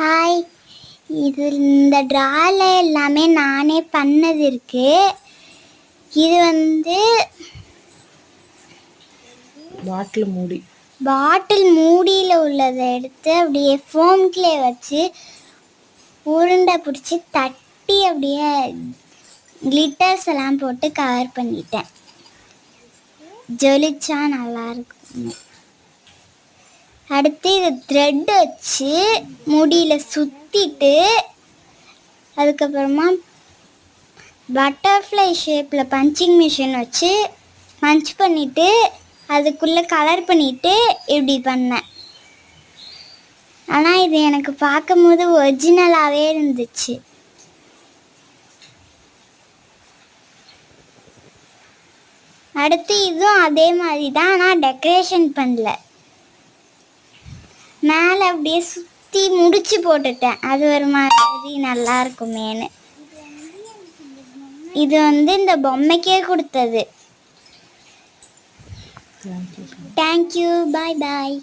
Hi இது இந்த ட்ரால எல்லாமே நானே பண்ணது இருக்கு. இது வந்து பாட்டில் மூடி. பாட்டில் மூடியில் உள்ளதை எடுத்து அப்படியே ஃபோம் க்ளே வச்சு உருண்டை பிடிச்சி தட்டி அப்படியே கிளிட்டர்ஸ் எல்லாம் போட்டு கவர் பண்ணிட்டேன். ஜொலிச்சா நல்லா இருக்கும் அடுத்து இது த்ரெட் வச்சு முடியில் சுற்றிட்டு அதுக்கப்புறமா பட்டர்ஃப்ளை ஷேப்பில் பஞ்சிங் மிஷின் வச்சு பஞ்ச் பண்ணிவிட்டு அதுக்குள்ளே கலர் பண்ணிவிட்டு இப்படி பண்ணேன். ஆனால் இது எனக்கு பார்க்கும்போது ஒரிஜினலாகவே இருந்துச்சு. அடுத்து இதுவும் அதே மாதிரி தான் ஆனால் டெக்கரேஷன் பண்ணல. மேலே அப்படியே சுற்றி முடிச்சு போட்டுட்டேன். அது ஒரு மாதிரி நல்லா இருக்குமேன்னு. இது வந்து இந்த பொம்மைக்கே கொடுத்தது. தேங்க்யூ பாய் பாய்